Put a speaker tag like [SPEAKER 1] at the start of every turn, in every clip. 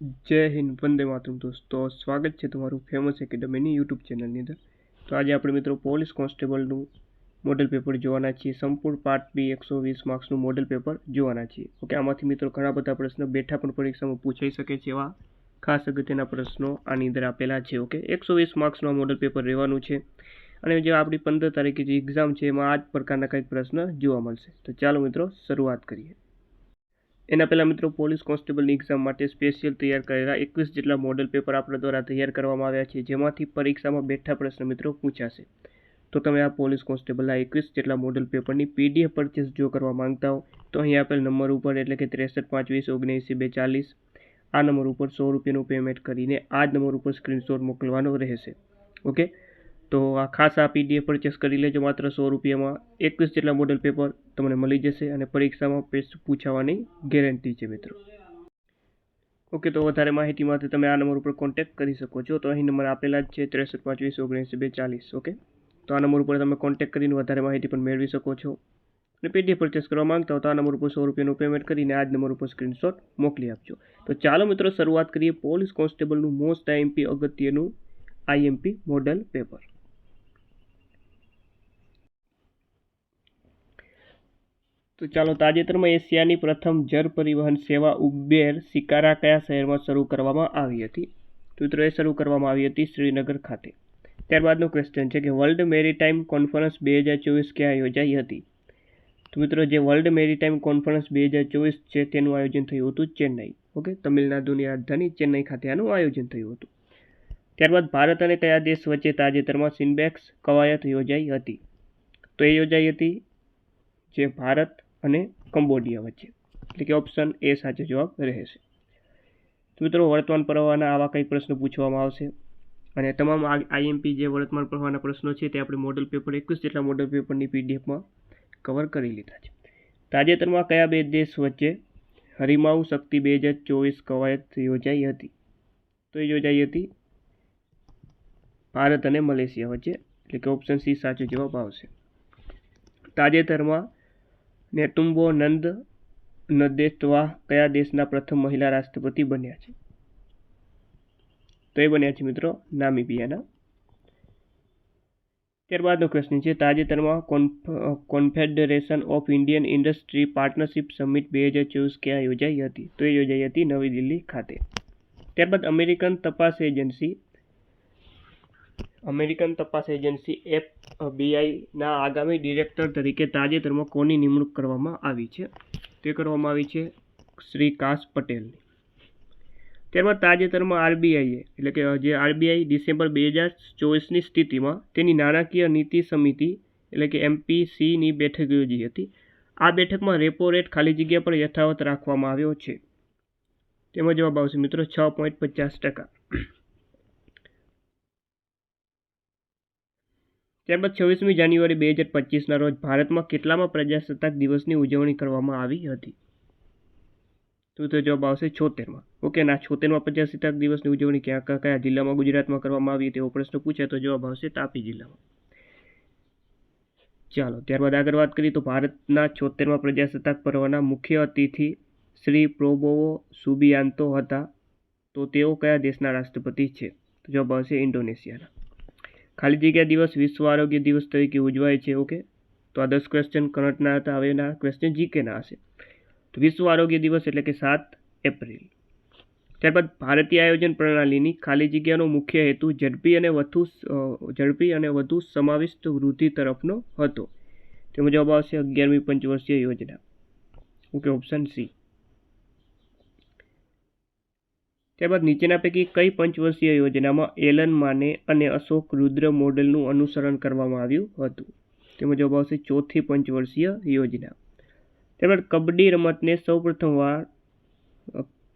[SPEAKER 1] જય હિન્દ, વંદે માતરમ દોસ્તો. સ્વાગત છે તમારું ફેમસ એકેડમીની યુટ્યુબ ચેનલની અંદર. તો આજે આપણે મિત્રો પોલીસ કોન્સ્ટેબલનું મોડલ પેપર જોવાના છીએ. સંપૂર્ણ પાર્ટ બી એકસો વીસ માર્ક્સનું મોડલ પેપર જોવાના છીએ. ઓકે આમાંથી મિત્રો ઘણા બધા પ્રશ્નો બેઠા પણ પરીક્ષામાં પૂછાઈ શકે છે એવા ખાસ અગત્યના પ્રશ્નો આની અંદર આપેલા છે. ઓકે એકસો વીસ માર્ક્સનું આ મોડલ પેપર રહેવાનું છે. અને જે આપણી પંદર તારીખે જે એક્ઝામ છે, એમાં આ જ પ્રકારના કંઈક પ્રશ્ન જોવા મળશે. તો ચાલો મિત્રો, શરૂઆત કરીએ. એના પહેલાં મિત્રો પોલીસ કોન્સ્ટેબલની એક્ઝામ માટે સ્પેશિયલ તૈયાર કરેલા એકવીસ જેટલા મોડેલ પેપર આપણા દ્વારા તૈયાર કરવામાં આવ્યા છે, જેમાંથી પરીક્ષામાં બેઠા પ્રશ્ન મિત્રો પૂછાશે. તો તમે આ પોલીસ કોન્સ્ટેબલના એકવીસ જેટલા મોડેલ પેપરની પીડીએફ પરચેસ જો કરવા માંગતા હો, તો અહીં આપેલ નંબર ઉપર એટલે કે ત્રેસઠ પાંચ વીસ ઓગણએંસી બે ચાલીસ આ નંબર ઉપર સો રૂપિયાનું પેમેન્ટ કરીને આ જ નંબર ઉપર સ્ક્રીનશોટ મોકલવાનો રહેશે. ઓકે તો આ ખાસ આ પીડીએફ પરચેસ કરી લેજો માત્ર સો રૂપિયામાં. એકવીસ જેટલા મોડલ પેપર તમને મળી જશે અને પરીક્ષામાં પેસ્ટ પૂછાવાની ગેરંટી છે મિત્રો. ઓકે તો વધારે માહિતી માટે તમે આ નંબર ઉપર કોન્ટેક્ટ કરી શકો છો. તો અહીં નંબર આપેલા જ છે ત્રેસઠ પાંચવીસ ઓગણીસ બે ચાલીસ ઓકે તો આ નંબર ઉપર તમે કોન્ટેક્ટ કરીને વધારે માહિતી પણ મેળવી શકો છો. અને પીડીએફ પરચેસ કરવા માંગતા હો તો આ નંબર ઉપર સો રૂપિયાનું પેમેન્ટ કરીને આ જ નંબર ઉપર સ્ક્રીનશોટ મોકલી આપજો. તો ચાલો મિત્રો, શરૂઆત કરીએ પોલીસ કોન્સ્ટેબલનું મોસ્ટ આઈએમપી અગત્યનું આઈએમપી મોડલ પેપર તો ચાલો તાજેતરમાં એશિયાની પ્રથમ જળ પરિવહન સેવા ઉબેર સિકારા કયા શહેરમાં શરૂ કરવામાં આવી હતી? તો મિત્રો, એ શરૂ કરવામાં આવી હતી શ્રીનગર ખાતે. ત્યારબાદનો ક્વેશ્ચન છે કે વર્લ્ડ મેરીટાઈમ કોન્ફરન્સ બે હજાર ચોવીસ ક્યાં યોજાઈ હતી? તો મિત્રો, જે વર્લ્ડ મેરીટાઈમ કોન્ફરન્સ બે હજાર ચોવીસ છે તેનું આયોજન થયું હતું ચેન્નઈ. ઓકે? તમિલનાડુની રાજધાની ચેન્નઈ ખાતે આનું આયોજન થયું હતું. ત્યારબાદ ભારત અને કયા દેશ વચ્ચે તાજેતરમાં સિન્બેક્સ કવાયત યોજાઈ હતી? તો એ યોજાઈ હતી જે ભારત અને કંબોડિયા વચ્ચે. એટલે કે ઓપ્શન એ સાચો જવાબ રહેશે. તો મિત્રો, વર્તમાન પ્રવાહના આવા કંઈ પ્રશ્નો પૂછવામાં આવશે? અને તમામ આઈએમપી જે વર્તમાન પ્રવાહના પ્રશ્નો છે, તે આપણે મોડલ પેપર એકવીસ જેટલા મોડલ પેપરની પીડીએફમાં કવર કરી લીધા છે. તાજેતરમાં કયા બે દેશ વચ્ચે હરિમાઉ શક્તિ બે હજાર ચોવીસ કવાયત યોજાઈ હતી? તો એ યોજાઈ હતી ભારત અને મલેશિયા વચ્ચે. એટલે કે ઓપ્શન સી સાચો જવાબ આવશે. તાજેતરમાં નેતુમ્બો નંદ નદેત્વા કયા દેશના પ્રથમ મહિલા રાષ્ટ્રપતિ બન્યા છે? તો એ બન્યા છે મિત્રો નામિબિયાના. ત્યારબાદનો ક્વેશ્ચન છે, તાજેતરમાં confederation of Indian industry partnership summit બે હજાર ચોવીસ ક્યાં યોજાઈ હતી? તો એ યોજાઈ હતી નવી દિલ્હી ખાતે. ત્યારબાદ અમેરિકન તપાસ એજન્સી અમેરિકન તપાસ એજન્સી એફબીઆઈના આગામી ડિરેક્ટર તરીકે તાજેતરમાં કોની નિમણૂક કરવામાં આવી છે? તે કરવામાં આવી છે શ્રી કાશ પટેલની. ત્યારબાદ તાજેતરમાં આરબીઆઈએ, એટલે કે જે આરબીઆઈ ડિસેમ્બર બે હજાર ચોવીસની સ્થિતિમાં તેની નાણાકીય નીતિ સમિતિ, એટલે કે એમપીસીની બેઠક યોજી હતી. આ બેઠકમાં રેપો રેટ ખાલી જગ્યા પર યથાવત રાખવામાં આવ્યો છે. તેમાં જવાબ આવશે મિત્રો છ પોઈન્ટ પચાસ ટકા. ત્યારબાદ છવ્વીસમી જાન્યુઆરી બે હજાર પચીસના રોજ ભારતમાં કેટલામાં પ્રજાસત્તાક દિવસની ઉજવણી કરવામાં આવી હતી? તો તો જવાબ આવશે છોતેરમાં. ઓકે ના છોતેરમાં પ્રજાસત્તાક દિવસની ઉજવણી ક્યાં કયા જિલ્લામાં ગુજરાતમાં કરવામાં આવી તેવો પ્રશ્ન પૂછે તો જવાબ આવશે તાપી જિલ્લામાં. ચાલો, ત્યારબાદ આગળ વાત કરીએ તો ભારતના છોતેરમાં પ્રજાસત્તાક પર્વના મુખ્ય અતિથિ શ્રી પ્રોબોવો સુબિયાન્તો હતા. તો તેઓ કયા દેશના રાષ્ટ્રપતિ છે? તો જવાબ આવશે ઇન્ડોનેશિયાના. ખાલી જગ્યા દિવસ વિશ્વ આરોગ્ય દિવસ તરીકે ઉજવાય છે, ઓકે? તો આ દસ ક્વેશ્ચન કરંટના હતા હવેના ક્વેશ્ચન જીકેના હશે. તો વિશ્વ આરોગ્ય દિવસ એટલે કે સાત એપ્રિલ. ત્યારબાદ ભારતીય આયોજન પ્રણાલીની ખાલી જગ્યાનો મુખ્ય હેતુ ઝડપી અને વધુ ઝડપી અને વધુ સમાવિષ્ટ વૃદ્ધિ તરફનો હતો. તેમાં જવાબ આવશે અગિયારમી પંચવર્ષીય યોજના. ઓકે ઓપ્શન સી ત્યારબાદ નીચેના પૈકી કઈ પંચવર્ષીય યોજનામાં એલન માને અને અશોક રુદ્ર મોડેલનું અનુસરણ કરવામાં આવ્યું હતું? તેમાં જવાબ આવશે ચોથી પંચવર્ષીય યોજના. ત્યારબાદ કબડ્ડી રમતને સૌપ્રથમવાર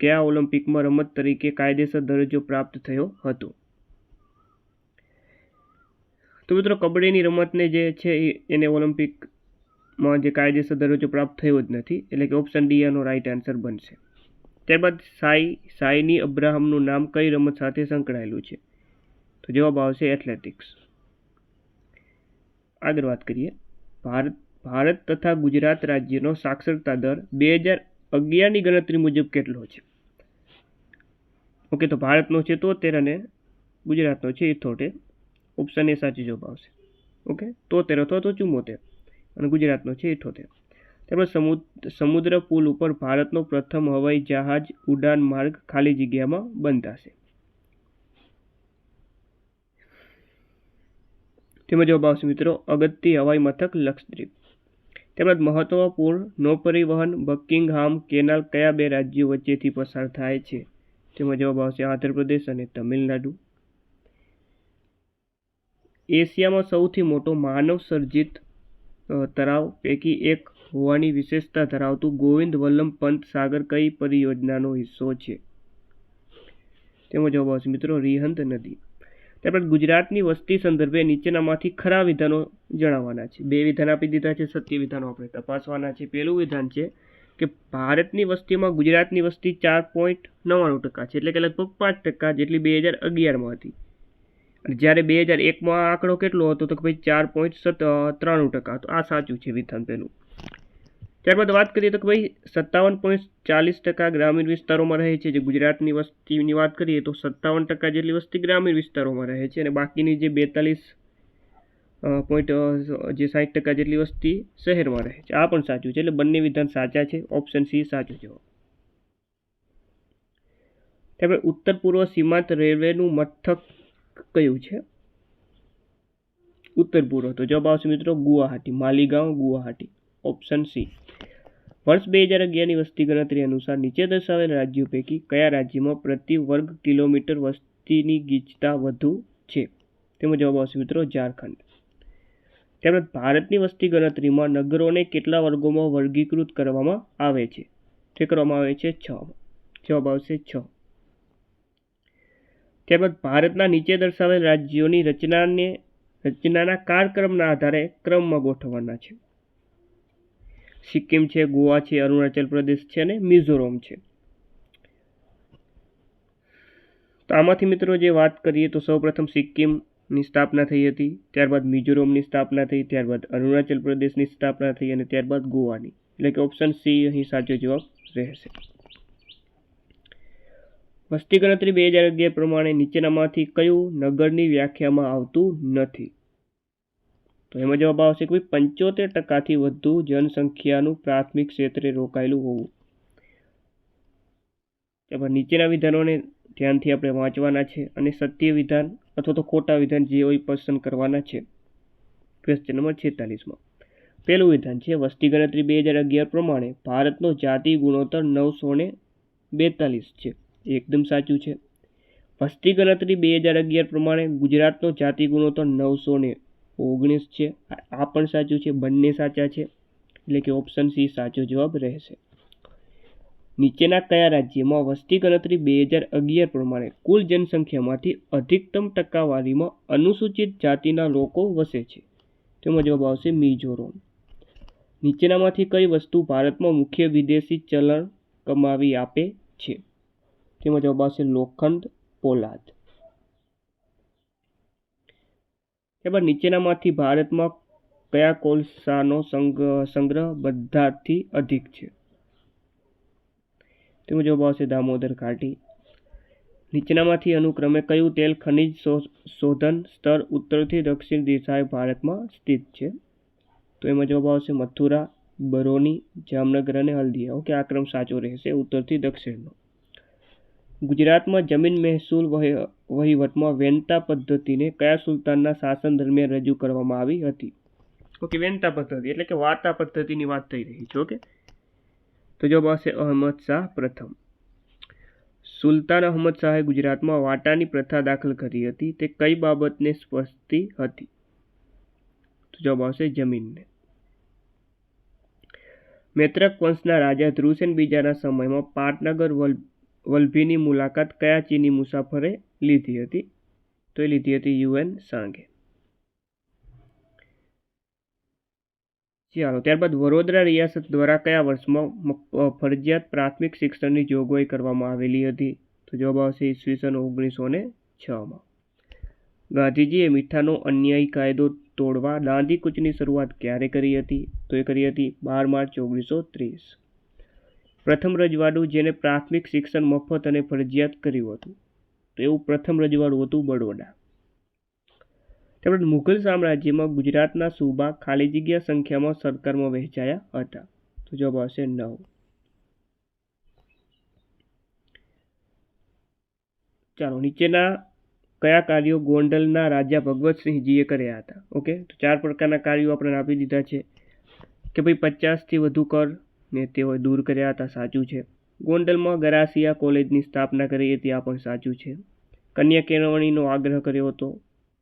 [SPEAKER 1] કયા ઓલિમ્પિકમાં રમત તરીકે કાયદેસર દરજ્જો પ્રાપ્ત થયો હતો? તો મિત્રો, કબડ્ડીની રમતને જે છે એને ઓલિમ્પિકમાં જે કાયદેસર દરજ્જો પ્રાપ્ત થયો જ નથી, એટલે કે ઓપ્શન ડી એનો રાઈટ આન્સર બનશે. ત્યારબાદ સાઈ, સાઈની અબ્રાહમનું નામ કઈ રમત સાથે સંકળાયેલું છે? તો જવાબ આવશે એથ્લેટિક્સ. આગળ વાત કરીએ. ભારત ભારત તથા ગુજરાત રાજ્યનો સાક્ષરતા દર બે હજાર અગિયારની ગણતરી મુજબ કેટલો છે? ઓકે, તો ભારતનો છે તોતેર અને ગુજરાતનો છે ઇઠોતેર ઓપ્શન એ સાચો જવાબ આવશે. ઓકે, તોતેર અથવા તો ચુમ્મોતેર અને ગુજરાતનો છે ઇઠોતેર. સમુદ્ર સમુદ્ર પુલ ઉપર ભારતનો પ્રથમ હવાઈ જહાજ ઉડાન માર્ગ ખાલી જગ્યામાં બંધાશે. તેમાં જવાબ આવશે મિત્રો, અગત્ય હવાઈ મથક લક્ષદ્વીપ. તેમજ મહત્વપૂર્ણ નૌપરિવહન બકિંગહામ કેનાલ કયા બે રાજ્યો વચ્ચેથી પસાર થાય છે? તેમાં જવાબ આવશે આંધ્રપ્રદેશ અને તમિલનાડુ. એશિયામાં સૌથી મોટો માનવ સર્જિત તળાવ પૈકી એક હોવાની વિશેષતા ધરાવતું ગોવિંદ વલ્લભ પંત સાગર કઈ પરિયોજનાનો હિસ્સો છે? તેમાં જવાબ આવશે, મિત્રો, રિહંત નદી. ત્યારબાદ ગુજરાતની વસ્તી સંદર્ભે નીચેનામાંથી ખરા વિધાનો જણાવવાના છે. બે વિધાન આપી દીધા છે, સત્ય વિધાનો આપણે તપાસવાના છે. પહેલું વિધાન છે કે ભારતની વસ્તીમાં ગુજરાતની વસ્તી ચાર પોઈન્ટ નવ્વાણું ટકા છે, એટલે કે લગભગ પાંચ ટકા જેટલી બે હજાર અગિયારમાં હતી. જ્યારે બે હજાર એકમાં આંકડો કેટલો હતો, તો કે ભાઈ ચાર પોઈન્ટ સત, ત્રાણું ટકા તો આ સાચું છે વિધાન પહેલું. ત્યારબાદ વાત કરીએ તો કે ભાઈ સત્તાવન પોઈન્ટ ચાલીસ ટકા ગ્રામીણ વિસ્તારોમાં રહે છે. જે ગુજરાતની વસ્તીની વાત કરીએ તો સત્તાવન ટકા જેટલી વસ્તી ગ્રામીણ વિસ્તારોમાં રહે છે અને બાકીની જે બેતાલીસ પોઈન્ટ જે સાઠ ટકા જેટલી વસ્તી શહેરમાં રહે છે. આ પણ સાચું છે એટલે બંને વિધાન સાચા છે. ઓપ્શન સી સાચું જવાબ ત્યારબાદ ઉત્તર પૂર્વ સીમાંત રેલવેનું મથક કયું છે? ઉત્તર પૂર્વ. તો જવાબ આવશે મિત્રો ગુવાહાટી, માલીગાંવ ગુવાહાટી. Option C. વર્ષ બે હજાર અગિયારની વસ્તી ગણતરી અનુસાર નીચે દર્શાવેલ રાજ્યો પૈકી કયા રાજ્યમાં પ્રતિ વર્ગ કિલોમીટર વસ્તીની ગીચતા વધુ છે? તેમાં જવાબ આવશે મિત્રો ઝારખંડ. તેમજ ભારતની વસ્તી ગણતરીમાં નગરોને કેટલા વર્ગોમાં વર્ગીકૃત કરવામાં આવે છે? તે કરવામાં આવે છે છ. જવાબ આવશે છ. ત્યારબાદ ભારતના નીચે દર્શાવેલ રાજ્યોની રચનાને, રચનાના કાળક્રમના આધારે ક્રમમાં ગોઠવવાના છે. સિક્કિમ છે, ગોવા છે, અરુણાચલ પ્રદેશ છે અને મિઝોરમ છે. તો આમાંથી મિત્રો જે વાત કરીએ તો સૌપ્રથમ સિક્કિમની સ્થાપના થઈ હતી, ત્યારબાદ મિઝોરમની સ્થાપના થઈ, ત્યારબાદ અરુણાચલ પ્રદેશની સ્થાપના થઈ અને ત્યારબાદ ગોવાની. એટલે કે ઓપ્શન સી અહીં સાચો જવાબ રહેશે. વસ્તી ગણતરી બે હજાર અગિયાર પ્રમાણે નીચેનામાંથી કયું નગરની વ્યાખ્યામાં આવતું નથી? તો એમાં જવાબ આવશે કે ભાઈ પંચોતેર ટકાથી વધુ જનસંખ્યાનું પ્રાથમિક ક્ષેત્રે રોકાયેલું હોવું. એમાં નીચેના વિધાનોને ધ્યાનથી આપણે વાંચવાના છે અને સત્ય વિધાન અથવા તો ખોટા વિધાન જે હોય પસંદ કરવાના છે. ક્વેશ્ચન નંબર છેતાલીસમાં. પહેલું વિધાન છે, વસ્તી ગણતરી બે હજાર અગિયાર પ્રમાણે ભારતનો જાતિ ગુણોત્તર નવસો ને બેતાલીસ છે. એકદમ સાચું છે. વસ્તી ગણતરી બે હજાર અગિયાર પ્રમાણે ગુજરાતનો જાતિ ગુણોત્તર નવસો ને ઓગણીસ છે. આ પણ સાચું છે. બંને સાચા છે. એટલે કે ઓપ્શન સી સાચો જવાબ રહેશે. નીચેના કયા રાજ્યમાં વસ્તી ગણતરી બે હજાર અગિયાર પ્રમાણે કુલ જનસંખ્યામાંથી અધિકતમ ટકાવારીમાં અનુસૂચિત જાતિના લોકો વસે છે? તેમાં જવાબ આવશે મિઝોરમ. નીચેનામાંથી કઈ વસ્તુ ભારતમાં મુખ્ય વિદેશી ચલણ કમાવી આપે છે? તેમાં જવાબ આવશે લોખંડ, પોલાદ. ત્યારબાદ નીચેનામાંથી ભારતમાં કયા કોલસાનો સંગ્રહ બધાથી અધિક છે? તેમાં જવાબ આવશે દામોદર ઘાટી. નીચેનામાંથી અનુક્રમે કયું તેલ ખનિજ શોધન સ્તર ઉત્તરથી દક્ષિણ દિશાએ ભારતમાં સ્થિત છે? તો એમાં જવાબ આવશે મથુરા, બરોની, જામનગર અને હલ્દીયા. ઓકે, આ ક્રમ સાચો રહેશે ઉત્તરથી દક્ષિણનો. ગુજરાતમાં જમીન મહેસૂલ વહીવટમાં વેનતા પદ્ધતિને કયા સુલતાનના શાસન દરમિયાન રજૂ કરવામાં આવી હતી? ઓકે, વેનતા પદ્ધતિ એટલે કે વાર્તા પદ્ધતિની વાત થઈ રહી છે, ઓકે? તો જવાબ આવશે અહમદ શાહ પ્રથમ. સુલતાન અહમદ શાહે ગુજરાતમાં વાટાની પ્રથા દાખલ કરી હતી. તે કઈ બાબતને સ્પષ્ટતી હતી? તો જવાબ આવશે જમીનને. મૈત્રક વંશના રાજા ધ્રુસેન બીજાના સમયમાં પાટનગર વલ્ભીની મુલાકાત કયા ચીની મુસાફરે લીધી હતી? તો એ લીધી હતી યુએન સાંગે. ચાલો, ત્યારબાદ વડોદરા રિયાસત દ્વારા કયા વર્ષમાં ફરજિયાત પ્રાથમિક શિક્ષણની જોગવાઈ કરવામાં આવેલી હતી? તો જવાબ આવશે ઈસવીસન ઓગણીસો ને છમાં. ગાંધીજીએ મીઠાનો અન્યાયી કાયદો તોડવા દાંડી કૂચની શરૂઆત ક્યારે કરી હતી? તો એ કરી હતી બાર માર્ચ ઓગણીસો ત્રીસ. પ્રથમ રજવાડું જેને પ્રાથમિક શિક્ષણ, મફત અને ફરજિયાત કર્યું હતું. તો એવું પ્રથમ રજવાડું હતું બડોડા તેમજ મુઘલ સામ્રાજ્યમાં ગુજરાતના સૂબા ખાલી જગ્યા સંખ્યામાં સરકારમાં વહેંચાયા હતા. તો જવાબ આવશે નવ. ચાલો, નીચેના કયા કાર્યો ગોંડલના રાજા ભગવતસિંહજીએ કર્યા હતા? ઓકે, તો ચાર પ્રકારના કાર્યો આપણે આપી દીધા છે કે ભાઈ પચાસથી વધુ કર ને તેઓએ દૂર કર્યા હતા, સાચું છે. ગોંડલમાં ગરાસિયા કોલેજની સ્થાપના કરી હતી, આ પણ સાચું છે. કન્યા કેળવણીનો આગ્રહ કર્યો હતો,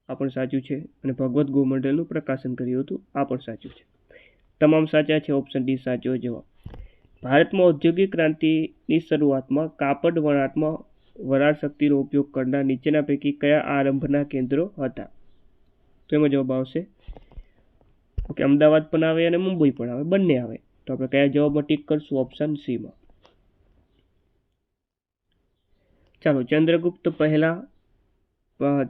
[SPEAKER 1] આ પણ સાચું છે. અને ભગવદ્ ગોમંડલનું પ્રકાશન કર્યું હતું, આ પણ સાચું છે. તમામ સાચા છે ઓપ્શન ડી સાચો જવાબ. ભારતમાં ઔદ્યોગિક ક્રાંતિની શરૂઆતમાં કાપડ વણાટમાં વરાળ શક્તિનો ઉપયોગ કરનાર નીચેના પૈકી કયા આરંભના કેન્દ્રો હતા? તો એમાં જવાબ આવશે ઓકે અમદાવાદ પણ આવે અને મુંબઈ પણ આવે, બંને આવે. તો આપણે કયા જવાબમાં ટીક કરશું? ઓપ્શન સીમાં ચાલો, ચંદ્રગુપ્ત પહેલા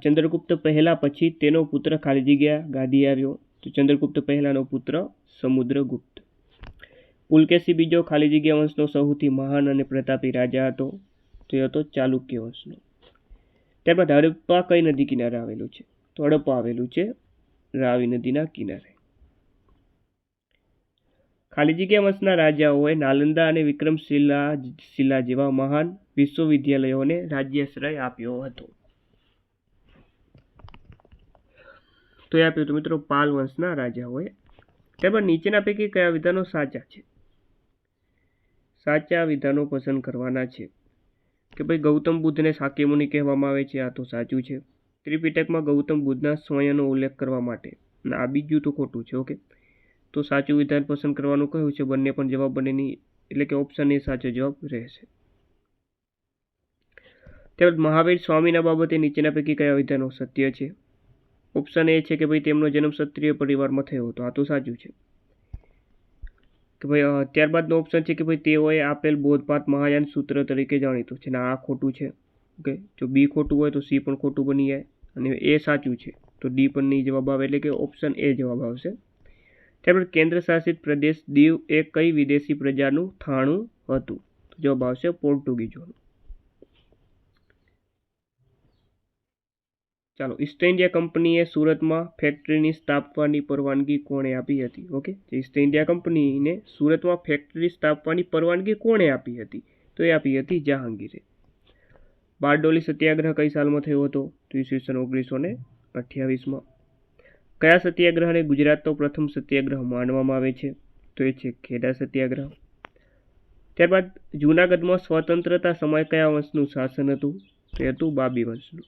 [SPEAKER 1] ચંદ્રગુપ્ત પહેલા પછી તેનો પુત્ર ખાલી જગ્યા ગાદી આવ્યો. તો ચંદ્રગુપ્ત પહેલાનો પુત્ર સમુદ્રગુપ્ત. પુલકેશી બીજો ખાલી જગ્યા વંશનો સૌથી મહાન અને પ્રતાપી રાજા હતો. તો હતો ચાલુક્ય વંશનો. ત્યારબાદ હડપ્પા કઈ નદી કિનારે આવેલું છે? તો હડપ્પા આવેલું છે રાવી નદીના કિનારે. ખાલી જગ્યા વંશના રાજાઓએ નાલંદા અને વિક્રમશિલા શિલા જેવા મહાન વિશ્વવિદ્યાલયોને રાજ્યાશ્રય આપ્યો હતો. તો એ આપ્યું હતું મિત્રો પાલ વંશના રાજાઓએ. ત્યારબાદ નીચેના પૈકી કયા વિધાનો સાચા છે? સાચા વિધાનો પસંદ કરવાના છે. કે ભાઈ ગૌતમ બુદ્ધને સાકેમુનિ કહેવામાં આવે છે, આ તો સાચું છે. ત્રિપિટકમાં ગૌતમ બુદ્ધના સ્વયંનો ઉલ્લેખ કરવા માટે. આ બીજું તો ખોટું છે, ઓકે? તો સાચું વિધાન પસંદ કરવાનું કહ્યું છે? બંને પણ જવાબ બંનેની, એટલે કે ઓપ્શન એ સાચો જવાબ રહેશે. ત્યારબાદ મહાવીર સ્વામીના બાબતે નીચેના પૈકી કયા વિધાનો સત્ય છે? ઓપ્શન એ છે કે ભાઈ તેમનો જન્મ ક્ષત્રિય પરિવારમાં થયો હતો. આ તો સાચું છે. કે ભાઈ ત્યારબાદનો ઓપ્શન છે કે ભાઈ તેઓએ આપેલ બોધપાત મહાયાન સૂત્ર તરીકે જાણીતું છે. ને આ ખોટું છે. ઓકે? જો બી ખોટું હોય તો સી પણ ખોટું બની જાય. અને એ સાચું છે. તો ડી પણ નહીં જવાબ આવે, એટલે કે ઓપ્શન એ જવાબ આવશે. ત્યારબાદ કેન્દ્ર શાસિત પ્રદેશ દીવ એ કઈ વિદેશી પ્રજાનું થાણું હતું? જવાબ આવશે પોર્ટુગીઝોનું. ચાલો, ઈસ્ટ ઇન્ડિયા કંપનીએ સુરતમાં ફેક્ટરીની સ્થાપવાની પરવાનગી કોણે આપી હતી? ઓકે ઈસ્ટ ઇન્ડિયા કંપનીને સુરતમાં ફેક્ટરી સ્થાપવાની પરવાનગી કોણે આપી હતી? તો એ આપી હતી જહાંગીરે. બારડોલી સત્યાગ્રહ કઈ સાલમાં થયો હતો? તો ઈસવીસન ઓગણીસો ને અઠ્યાવીસમાં. કયા સત્યાગ્રહને ગુજરાતનો પ્રથમ સત્યાગ્રહ માનવામાં આવે છે? તો એ છે ખેડા સત્યાગ્રહ. ત્યારબાદ જૂનાગઢમાં સ્વતંત્રતા સમય કયા વંશનું શાસન હતું? એ હતું બાબી વંશનું.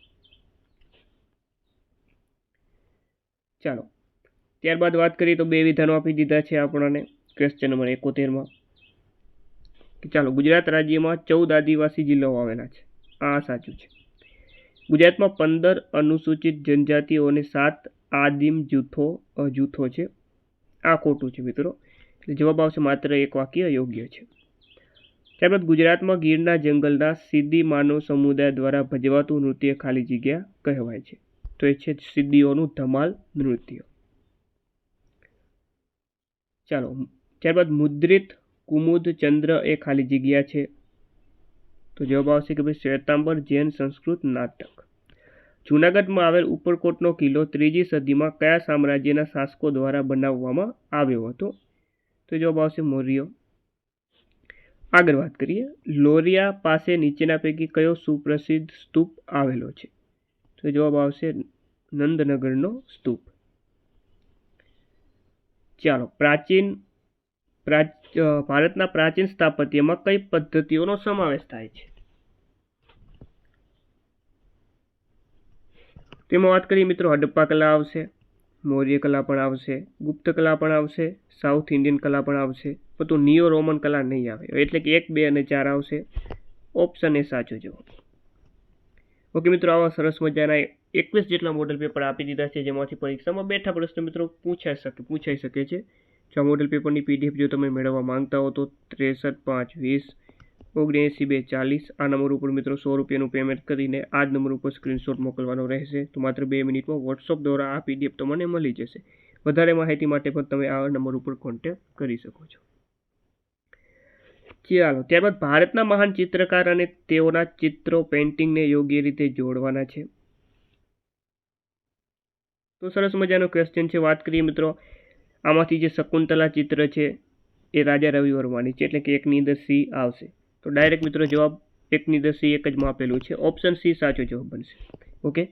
[SPEAKER 1] ચાલો, ત્યારબાદ વાત કરીએ તો બે વિધાનો આપી દીધા છે આપણને ક્વેશ્ચન નંબર એકોતેરમાં. ચાલો, ગુજરાત રાજ્યમાં ચૌદ આદિવાસી જિલ્લાઓ આવેલા છે. આ સાચું છે. ગુજરાતમાં પંદર અનુસૂચિત જનજાતિઓ અને સાત આદિમ જૂથો જૂથો છે. આ ખોટું છે મિત્રો. એટલે જવાબ આવશે માત્ર એક વાક્ય યોગ્ય છે. ત્યારબાદ ગુજરાતમાં ગીરના જંગલના સિદ્ધિ માનવ સમુદાય દ્વારા ભજવાતું નૃત્ય ખાલી જગ્યા કહેવાય છે. તો એ છે સિદ્ધિઓનું ધમાલ નૃત્ય. ચાલો, ત્યારબાદ મુદ્રિત કુમુદ ચંદ્ર એ ખાલી જગ્યા છે. તો જવાબ આવશે કે ભાઈ શ્વેતાંબર જૈન સંસ્કૃત નાટક. જૂનાગઢમાં આવેલ ઉપરકોટનો કિલ્લો ત્રીજી સદીમાં કયા સામ્રાજ્યના શાસકો દ્વારા બનાવવામાં આવ્યો હતો? તો જવાબ આવશે મૌર્ય. આગળ વાત કરીએ. લોરિયા પાસે નીચેના પૈકી કયો સુપ્રસિદ્ધ સ્તૂપ આવેલો છે? તો જવાબ આવશે નંદનગરનો સ્તૂપ. ચાલો, પ્રાચીન, પ્રાચ ભારતના પ્રાચીન સ્થાપત્યમાં કઈ પદ્ધતિઓનો સમાવેશ થાય છે? તેમાં વાત કરીએ મિત્રો હડપ્પા કલા આવશે, મૌર્ય કલા પણ આવશે, ગુપ્ત કલા પણ આવશે, સાઉથ ઇન્ડિયન કલા પણ આવશે, પરંતુ નિયો રોમન કલા નહીં આવે. એટલે કે એક, બે અને ચાર આવશે. ઓપ્શન એ સાચો જવાબ. ઓકે મિત્રો, આવા સરસ મજાના એકવીસ જેટલા મોડલ પેપર આપી દીધા છે, જેમાંથી પરીક્ષામાં બેઠા પ્રશ્ન મિત્રો પૂછાઈ શકે પૂછાઈ શકે છે. જો મોડલ પેપરની પીડીએફ જો તમે મેળવવા માંગતા હો તો ત્રેસઠ, પાંચ, વીસ ઓગણએંસી બે ચાલીસ આ નંબર ઉપર મિત્રો સો રૂપિયાનું પેમેન્ટ કરીને આ જ નંબર ઉપર સ્ક્રીનશોટ મોકલવાનો રહેશે. તો માત્ર બે મિનિટમાં વોટ્સઅપ દ્વારા આ પીડીએફ તમને મળી જશે. વધારે માહિતી માટે પણ તમે આ નંબર ઉપર કોન્ટેક્ટ કરી શકો છો. ચાલો, ત્યારબાદ ભારતના મહાન ચિત્રકાર અને તેઓના ચિત્રો પેઇન્ટિંગને યોગ્ય રીતે જોડવાના છે. તો સરસ મજાનો ક્વેશ્ચન છે. વાત કરીએ મિત્રો, આમાંથી જે શકુંતલા ચિત્ર છે, એ રાજા રવિ વર્માની છે. એટલે કે એકની અંદર સી આવશે. તો ડાયરેક્ટ મિત્રો જવાબ એકની દસી એક જ માં આપેલું છે. ઓપ્શન સી સાચો જવાબ બનશે. ઓકે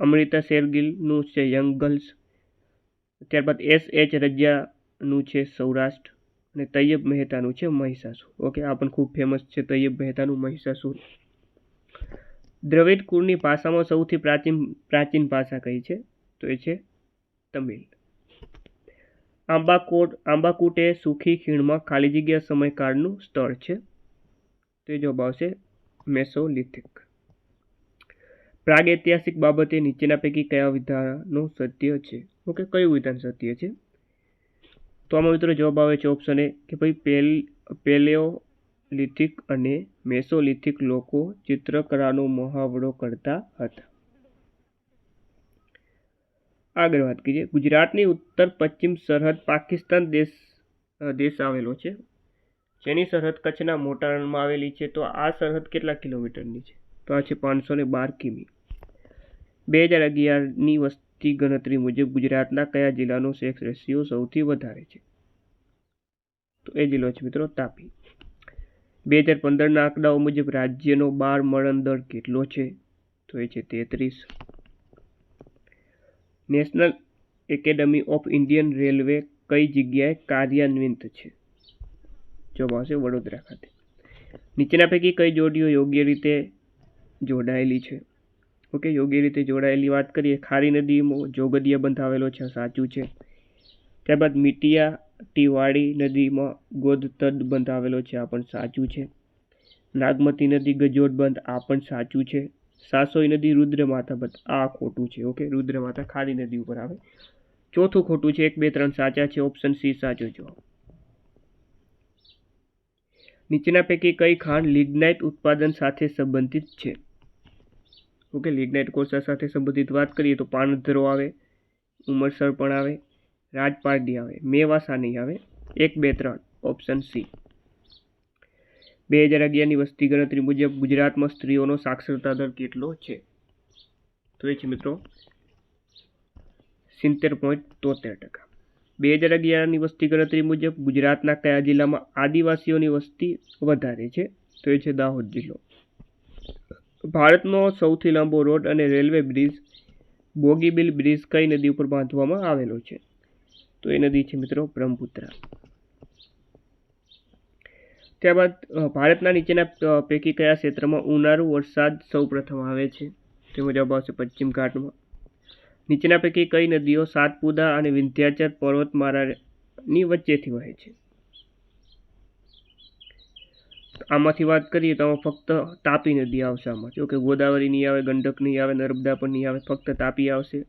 [SPEAKER 1] અમૃતા શેરગિલનું છે યંગ ગર્લ્સ ત્યારબાદ એસ એચ રજાનું છે સૌરાષ્ટ્ર. અને તૈયબ મહેતાનું છે મહિષાસુર ઓકે આ પણ ખૂબ ફેમસ છે તૈયબ મહેતાનું મહિષાસુર દ્રવિડ કુળની ભાષામાં સૌથી પ્રાચીન પ્રાચીન ભાષા કઈ છે? તો એ છે તમિલ. આંબાકોટ, આંબાકૂટ એ સુખી ખીણમાં ખાલી જગ્યા સમયકાળનું સ્થળ છે. તો ભાવ છે મેસોલિથિક પ્રાગૈતિહાસિક બાબતે નીચેના પૈકી કયા વિધાનો સત્ય છે? ઓકે, કયું વિધાન સત્ય છે? તો આમાં મિત્રો જવાબ આવે છે ઓપ્શન એ કે ભાઈ પેલ, પેલેઓલિથિક અને મેસોલિથિક લોકો ચિત્રકળાનો મહાવડો કરતા હતા. આગળ વાત કરીએ. ગુજરાતની ઉત્તર પશ્ચિમ સરહદ પાકિસ્તાન દેશ દેશ આવેલો છે. જેની સરહદ કચ્છના મોટા રણમાં આવેલી છે, તો આ સરહદ કેટલા કિલોમીટરની છે? તો આ છે પાંચસો ને બાર કિમી. બે હજાર અગિયારની વસ્તી ગણતરી મુજબ ગુજરાતના કયા જિલ્લાનો સેક્સ રેશિયો સૌથી વધારે છે? તો એ જિલ્લો છે મિત્રો તાપી. બે હજાર પંદરના આંકડાઓ મુજબ રાજ્યનો બાળ મરણ દર કેટલો છે? તો એ છે તેત્રીસ. National academy of Indian railway કઈ જગ્યાએ કાર્યાન્વિત છે? આવશે વડોદરા ખાતે. નીચેના પૈકી કઈ જોડીઓ યોગ્ય રીતે જોડાયેલી છે? ઓકે, યોગ્ય રીતે જોડાયેલી વાત કરીએ. ખારી નદીમાં જોગદિયા બંધ આવેલો છે, સાચું છે. ત્યારબાદ મીટિયા, ટીવાડી નદીમાં ગોદતડ બંધ આવેલો છે, આ પણ સાચું છે. નાગમતી નદી ગજોડ બંધ, આ પણ સાચું છે. સાસોઈ નદી, રુદ્રમાતા બંધ, આ ખોટું છે. ઓકે, રુદ્રમાતા ખારી નદી ઉપર આવે. ચોથું ખોટું છે, એક, બે, ત્રણ સાચા છે, ઓપ્શન સી સાચો જવાબ. નીચેના પૈકી કઈ ખાંડ લિગ્નાઇટ ઉત્પાદન સાથે સંબંધિત છે? ઓકે, લિગ્નાઇટ કોષા સાથે સંબંધિત વાત કરીએ તો પાનધરો આવે, ઉમરસર પણ આવે, રાજપારડી આવે, મેવાસા નહીં આવે. એક, બે, ત્રણ. Option C. બે હજાર અગિયારની વસ્તી ગણતરી મુજબ ગુજરાતમાં સ્ત્રીઓનો સાક્ષરતા દર કેટલો છે? તો એ છે મિત્રો સિત્તેર પોઈન્ટ તોતેર ટકા. બે હજાર અગિયારની વસ્તી ગણતરી મુજબ ગુજરાતના કયા જિલ્લામાં આદિવાસીઓની વસ્તી વધારે છે? તો એ છે દાહોદ જિલ્લો. ભારતનો સૌથી લાંબો રોડ અને રેલવે બ્રિજ બોગીબીલ બ્રિજ કઈ નદી ઉપર બાંધવામાં આવેલો છે? તો એ નદી છે મિત્રો બ્રહ્મપુત્રા. ત્યારબાદ ભારતના નીચેના પૈકી કયા ક્ષેત્રમાં ઉનાળુ વરસાદ સૌપ્રથમ આવે છે? તેમાં જવાબ આવશે પશ્ચિમ ઘાટમાં. નીચેના પૈકી કઈ નદીઓ સાતપુદા અને વિંધ્યાચર પર્વતમાળાની વચ્ચેથી વહે છે? આમાંથી વાત કરીએ તો ફક્ત તાપી નદી આવશે આમાં. જો કે ગોદાવરી નહીં આવે, ગંડક નહીં આવે, નર્મદા પણ નહીં આવે, ફક્ત તાપી આવશે.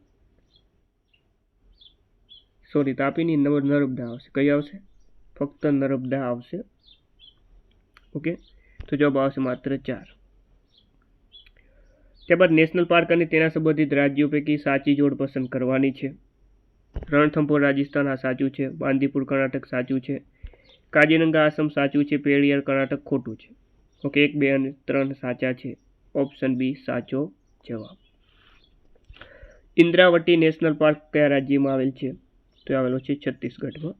[SPEAKER 1] સોરી તાપી નહીં નર્મદા આવશે. કઈ આવશે? ફક્ત નર્મદા આવશે. ઓકે તો જવાબ આવશે માત્ર ચાર. ત્યારબાદ નેશનલ પાર્ક અને તેના સંબંધિત રાજ્યો પૈકી સાચી જોડ પસંદ કરવાની છે. રણથંભોર રાજસ્થાન આ સાચું છે. બાંદીપુર કર્ણાટક સાચું છે. કાજીરંગા આસામ સાચું છે. પેરિયાર કર્ણાટક ખોટું છે. ઓકે, એક, બે અને ત્રણ સાચા છે. ઓપ્શન બી સાચો જવાબ. ઇન્દ્રાવટી નેશનલ પાર્ક કયા રાજ્યમાં આવેલ છે? તો આવેલો છે છત્તીસગઢમાં.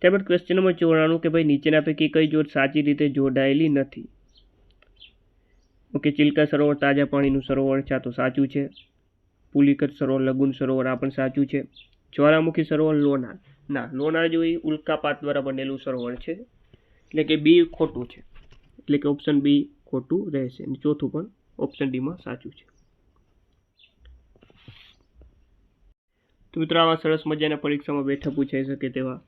[SPEAKER 1] ત્યારબાદ ક્વેશ્ચન નંબર ચોરાણું કે ભાઈ નીચેના પૈકી કઈ જોડ સાચી રીતે જોડાયેલી નથી? ઓકે ચિલ્કા સરોવર, તાજા પાણીનું સરોવર છે, આ તો સાચું છે. પુલિકત સરોવર, લગુન સરોવર, આ પણ સાચું છે. જ્વાળામુખી સરોવર, લોનાર. ના, લોનાર જોઈ ઉલ્કાપાત દ્વારા બનેલું સરોવર છે. એટલે કે બી ખોટું છે. એટલે કે ઓપ્શન બી ખોટું રહેશે. અને ચોથું પણ ઓપ્શન ડીમાં સાચું છે. તો મિત્રો, આવા સરસ મજાના પરીક્ષામાં બેઠા પૂછાઈ શકે તેવા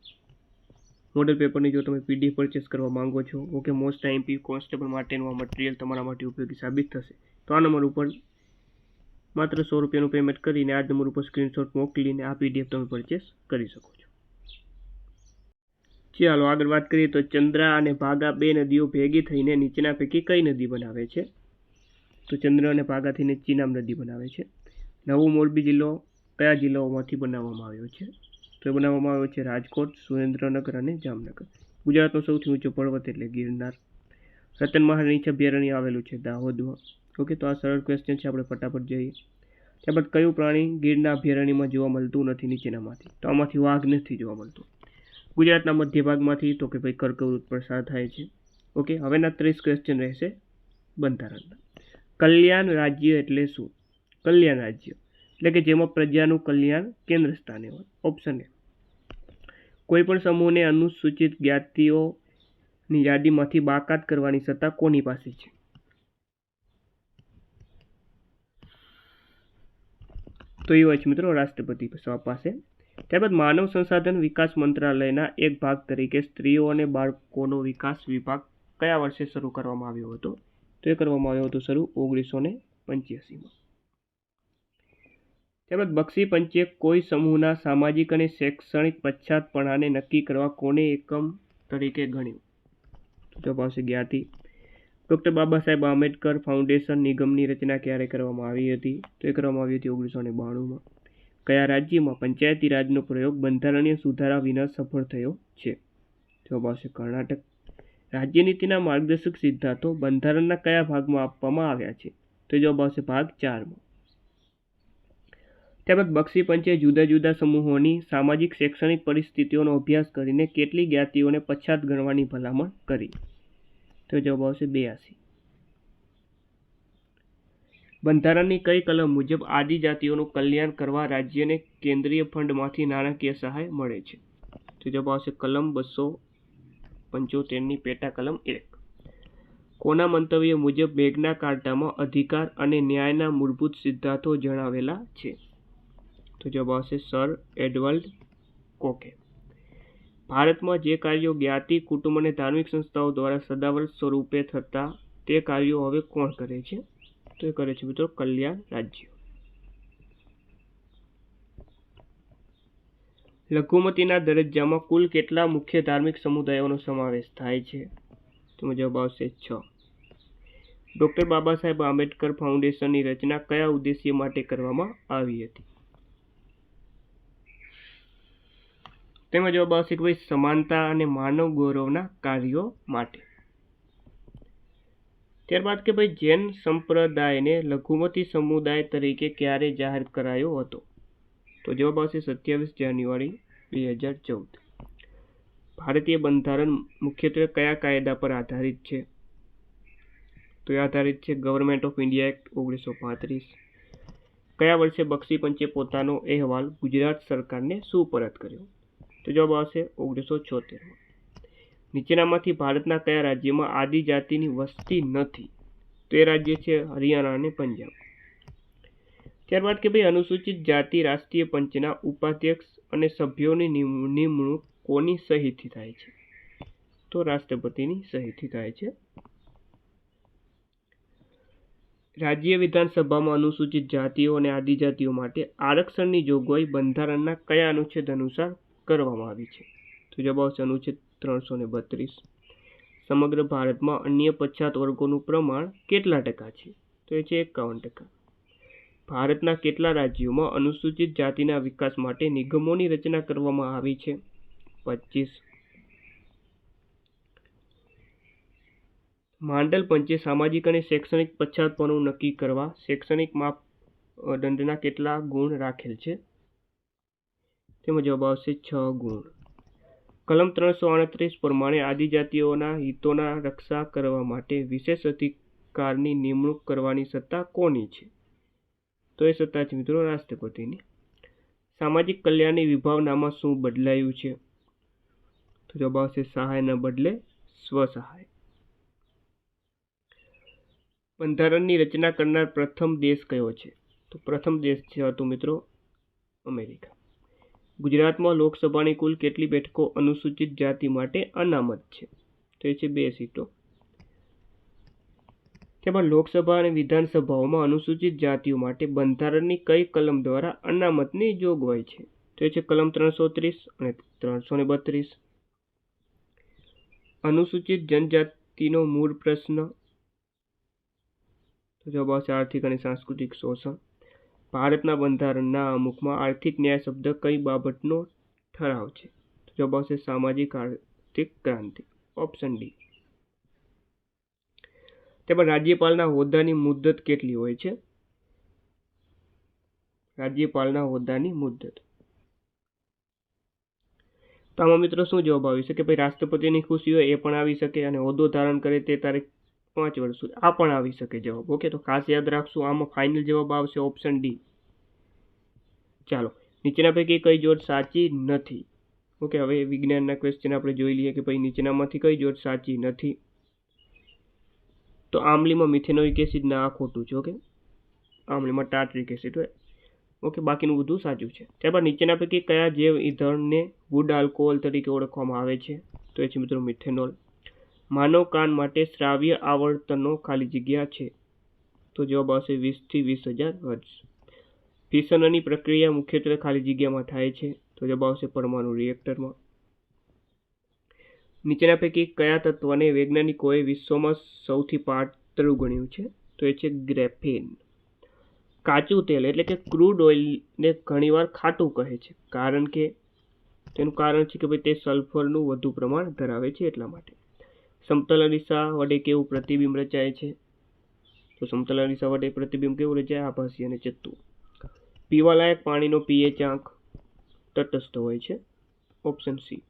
[SPEAKER 1] મોડલ પેપરની જો તમે પીડીએફ પરચેસ કરવા માંગો છો ઓકે મોસ્ટ આઈએમપી કોન્સ્ટેબલ માટેનું આ મટીરિયલ તમારા માટે ઉપયોગી સાબિત થશે. તો આ નંબર ઉપર માત્ર સો રૂપિયાનું પેમેન્ટ કરીને આ નંબર ઉપર સ્ક્રીનશોટ મોકલીને આ પીડીએફ તમે પરચેસ કરી શકો છો. ચાલો આગળ વાત કરીએ તો ચંદ્રા અને ભાગા બે નદીઓ ભેગી થઈને નીચેના પૈકી કઈ નદી બનાવે છે? તો ચંદ્ર અને ભાગા થઈને ચીનામ નદી બનાવે છે. નવો મોરબી જિલ્લો કયા જિલ્લાઓમાંથી બનાવવામાં આવ્યો છે? તો એ બનાવવામાં આવ્યો છે રાજકોટ, સુરેન્દ્રનગર અને જામનગર. ગુજરાતનો સૌથી ઊંચો પર્વત એટલે ગિરનાર. રતન મહારાણી અભયારણ્ય આવેલું છે દાહોદમાં. ઓકે, તો આ સરળ ક્વેશ્ચન છે, આપણે ફટાફટ જઈએ. ત્યારબાદ કયું પ્રાણી ગીરના અભયારણ્યમાં જોવા મળતું નથી નીચેનામાંથી? તો આમાંથી વાઘ નથી જોવા મળતું. ગુજરાતના મધ્ય ભાગમાંથી તો કે ભાઈ કર્કવૃત પસાર થાય છે. ઓકે, હવેના ત્રીસ ક્વેશ્ચન રહેશે બંધારણના. કલ્યાણ રાજ્ય એટલે શું? કલ્યાણ રાજ્ય. એટલે કે જેમાં પ્રજાનું કલ્યાણ કેન્દ્ર સ્થાને હોય. ઓપ્શન એ કોઈ પણ સમૂહને અનુસૂચિત જ્ઞાતિઓની યાદીમાંથી બાકાત કરવાની સત્તા કોની પાસે છે? તો એ હોય છે મિત્રો રાષ્ટ્રપતિ પાસે. ત્યારબાદ માનવ સંસાધન વિકાસ મંત્રાલયના એક ભાગ તરીકે સ્ત્રીઓ અને બાળકોનો વિકાસ વિભાગ કયા વર્ષે શરૂ કરવામાં આવ્યો હતો? તો એ કરવામાં આવ્યો હતો શરૂ ઓગણીસો ને પંચ્યાસીમાં. ત્યારબાદ બક્ષી પંચે કોઈ સમૂહના સામાજિક અને શૈક્ષણિક પછાતપણાને નક્કી કરવા કોને એકમ તરીકે ગણ્યું? જવાબ આવશે જ્ઞાતિ. ડૉક્ટર બાબા સાહેબ આંબેડકર ફાઉન્ડેશન નિગમની રચના ક્યારે કરવામાં આવી હતી? તો એ કરવામાં આવી હતી ઓગણીસો ને બાણુંમાં. કયા રાજ્યમાં પંચાયતી રાજનો પ્રયોગ બંધારણીય સુધારા વિના સફળ થયો છે? જવાબ આવશે કર્ણાટક. રાજ્યનીતિના માર્ગદર્શક સિદ્ધાંતો બંધારણના કયા ભાગમાં આપવામાં આવ્યા છે? તો જવાબ આવશે ભાગ ચારમાં. ત્યારબાદ બક્ષી પંચે જુદા જુદા સમૂહોની સામાજિક શૈક્ષણિક પરિસ્થિતિઓનો અભ્યાસ કરીને કેટલી જ્ઞાતિઓને પછાત ગણવાની ભલામણ કરી? તો જવાબ આવશે બેયાસી. બંધારણની કઈ કલમ મુજબ આદિજાતિઓનું કલ્યાણ કરવા રાજ્યને કેન્દ્રીય ફંડમાંથી નાણાકીય સહાય મળે છે? તો જવાબ આવશે કલમ બસો પંચોતેરની પેટા કલમ એક. કોના મંતવ્ય મુજબ મેઘના કાર્ટામાં અધિકાર અને ન્યાયના મૂળભૂત સિદ્ધાંતો જણાવેલા છે? તો જવાબ આવશે સર એડવર્ડ કોકે. ભારતમાં જે કાર્યો જ્ઞાતિ, કુટુંબ અને ધાર્મિક સંસ્થાઓ દ્વારા સદાવર સ્વરૂપે થતા તે કાર્યો હવે કોણ કરે છે? તો એ કરે છે મિત્રો કલ્યાણ રાજ્યો. લઘુમતીના દરજ્જામાં કુલ કેટલા મુખ્ય ધાર્મિક સમુદાયોનો સમાવેશ થાય છે? તો જવાબ આવશે છ. ડૉક્ટર બાબા સાહેબ આંબેડકર ફાઉન્ડેશનની રચના કયા ઉદ્દેશ્ય માટે કરવામાં આવી હતી? તેમાં જવાબ આવશે કે ભાઈ સમાનતા અને માનવ ગૌરવના કાર્યો માટે. ત્યારબાદ કે ભાઈ જૈન સંપ્રદાયને લઘુમતી સમુદાય તરીકે ક્યારે જાહેર કરાયો હતો? તો જવાબ આવશે સત્યાવીસ જાન્યુઆરી બે હજાર ચૌદ. ભારતીય બંધારણ મુખ્યત્વે કયા કાયદા પર આધારિત છે? તો એ આધારિત છે ગવર્મેન્ટ ઓફ ઇન્ડિયા એક્ટ ઓગણીસો પાંત્રીસ. કયા વર્ષે બક્ષી પંચે પોતાનો અહેવાલ ગુજરાત સરકારને સુપરત કર્યો? તો જવાબ આવશે ઓગણીસો છોતેરમાં નીચેનામાંથી ભારતના કયા રાજ્યમાં આદિજાતિની વસ્તી નથી? તો એ રાજ્ય છે હરિયાણા અને પંજાબ. ત્યારબાદ કે ભાઈ અનુસૂચિત જાતિ, રાષ્ટ્રીય પંચના ઉપાધ્યક્ષ અને સભ્યોની નિમણૂક કોની સહીથી થાય છે? તો રાષ્ટ્રપતિની સહીથી થાય છે. રાજ્ય વિધાનસભામાં અનુસૂચિત જાતિઓ અને આદિજાતિઓ માટે આરક્ષણની જોગવાઈ બંધારણના કયા અનુચ્છેદ અનુસાર કરવામાં આવી છે. તો જવાબ આવશે અનુચ્છેદ ત્રણસો ને બત્રીસ. સમગ્ર ભારતમાં અન્ય પછાત વર્ગોનું પ્રમાણ કેટલા ટકા છે? તો એ છે એકાવન ટકા. ભારતના કેટલા રાજ્યોમાં અનુસૂચિત જાતિના વિકાસ માટે નિગમોની રચના કરવામાં આવી છે? પચીસ. માંડલ પંચે સામાજિક અને શૈક્ષણિક પછાતપણું નક્કી કરવા શૈક્ષણિક માપદંડના કેટલા ગુણ રાખેલ છે? તેમાં જવાબ આવશે છ ગુણ. કલમ ત્રણસો આડત્રીસ પ્રમાણે આદિજાતિઓના હિતોના રક્ષા કરવા માટે વિશેષ અધિકારની નિમણૂક કરવાની સત્તા કોની છે? તો એ સત્તા છે મિત્રો રાષ્ટ્રપતિની. સામાજિક કલ્યાણની વિભાવનામાં શું બદલાયું છે? તો જવાબ આવશે સહાયના બદલે સ્વસહાય. બંધારણની રચના કરનાર પ્રથમ દેશ કયો છે? તો પ્રથમ દેશ છે હતો મિત્રો અમેરિકા. ગુજરાતમાં લોકસભાની કુલ કેટલી બેઠકો અનુસૂચિત જાતિ માટે અનામત છે? તો એ છે બે સીટો. તેમાં લોકસભા અને વિધાનસભાઓમાં અનુસૂચિત જાતિઓ માટે બંધારણની કઈ કલમ દ્વારા અનામતની જોગવાઈ છે? તો એ છે કલમ ત્રણસો ત્રીસ અને ત્રણસો ને બત્રીસ. અનુસૂચિત જનજાતિનો મૂળ પ્રશ્ન. તો જવાબ આવશે આર્થિક અને સાંસ્કૃતિક શોષણ. ભારતના બંધારણના અમુકમાં આર્થિક ન્યાય શબ્દ કઈ બાબતનો ઠરાવ છે? જવાબ આવશે સામાજિક, આર્થિક ક્રાંતિ. Option D. તેમાં રાજ્યપાલના હોદ્દાની મુદ્દત કેટલી હોય છે? રાજ્યપાલના હોદ્દાની મુદ્દત. તો આમાં મિત્રો શું જવાબ આવી શકે? ભાઈ, રાષ્ટ્રપતિની ખુશી હોય એ પણ આવી શકે અને હોદ્દો ધારણ કરે તે તારીખ પાંચ વર્ષ સુધી. આ પણ આવી શકે જવાબ. ઓકે, તો ખાસ યાદ રાખશું, આમાં ફાઇનલ જવાબ આવશે ઓપ્શન ડી ચાલો, નીચેના પૈકી કઈ જોડ સાચી નથી? ઓકે, હવે વિજ્ઞાનના ક્વેશ્ચન આપણે જોઈ લઈએ કે ભાઈ નીચેનામાંથી કઈ જોડ સાચી નથી. તો આમલીમાં મિથેનોઇક એસિડ ના આ ખોટું છે, ઓકે? આમલીમાં ટાર્ટ્રિક એસિડ હોય ઓકે, બાકીનું બધું સાચું છે. ત્યારબાદ નીચેના પૈકી કયા જૈવ ઈંધણને ગુડ આલ્કોહોલ તરીકે ઓળખવામાં આવે છે? તો એ છે મિત્રો મિથેનોલ. માનવ કાન માટે શ્રાવ્ય આવર્તનો ખાલી જગ્યા છે. તો જવાબ આવશે વીસથી વીસ હજાર વર્ષ. ફિશનની પ્રક્રિયા મુખ્યત્વે ખાલી જગ્યામાં થાય છે. તો જવાબ આવશે પરમાણુ રિએક્ટરમાં નીચેના પૈકી કયા તત્વને વૈજ્ઞાનિકોએ વિશ્વમાં સૌથી પાતળું ગણ્યું છે? તો એ છે ગ્રેફિન. કાચું તેલ એટલે કે ક્રૂડ ઓઇલને ઘણીવાર ખાટું કહે છે. કારણ કે, તેનું કારણ છે કે ભાઈ તે સલ્ફરનું વધુ પ્રમાણ ધરાવે છે એટલા માટે. સમતલ અરીસા વડે કેવું પ્રતિબિંબ રચાય છે? તો સમતલ અરીસા વડે પ્રતિબિંબ કેવું રચાય? આભાસી અને ચત્તુ. પીવાલાયક પાણીનો પીએચ આંક તટસ્થ હોય છે. Option C.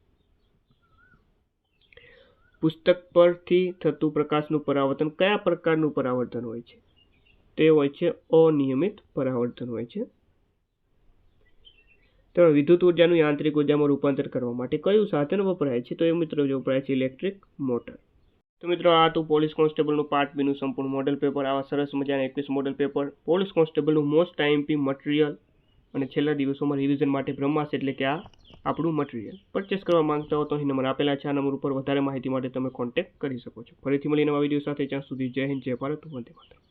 [SPEAKER 1] પુસ્તક પરથી થતું પ્રકાશનું પરાવર્તન કયા પ્રકારનું પરાવર્તન હોય છે? તે હોય છે અનિયમિત પરાવર્તન હોય છે. તો વિદ્યુત ઉર્જાનું યાંત્રિક ઉર્જામાં રૂપાંતર કરવા માટે કયું સાધન વપરાય છે? તો એ મિત્રો જે વપરાય છે ઇલેક્ટ્રિક મોટર. તો મિત્રો આ હતું પોલીસ કોન્સ્ટેબલનું પાર્ટ બીનું સંપૂર્ણ મોડલ પેપર. આવા સરસ મજાના એકવીસ મોડલ પેપર. પોલીસ કોન્સ્ટેબલનું મોસ્ટ આઈએમપી મટીરિયલ. અને છેલ્લા દિવસોમાં રિવિઝન માટે બ્રહ્માસ એટલે કે આ આપણું મટીરિયલ. પરચેસ કરવા માંગતા હો તો અહીં નંબર આપેલા છે. આ નંબર ઉપર વધારે માહિતી માટે તમે કોન્ટેક્ટ કરી શકો છો. ફરીથી મળી નવા વીડિયો સાથે. ત્યાં સુધી જય હિન્દ, જય ભારત. વંદે માતરમ.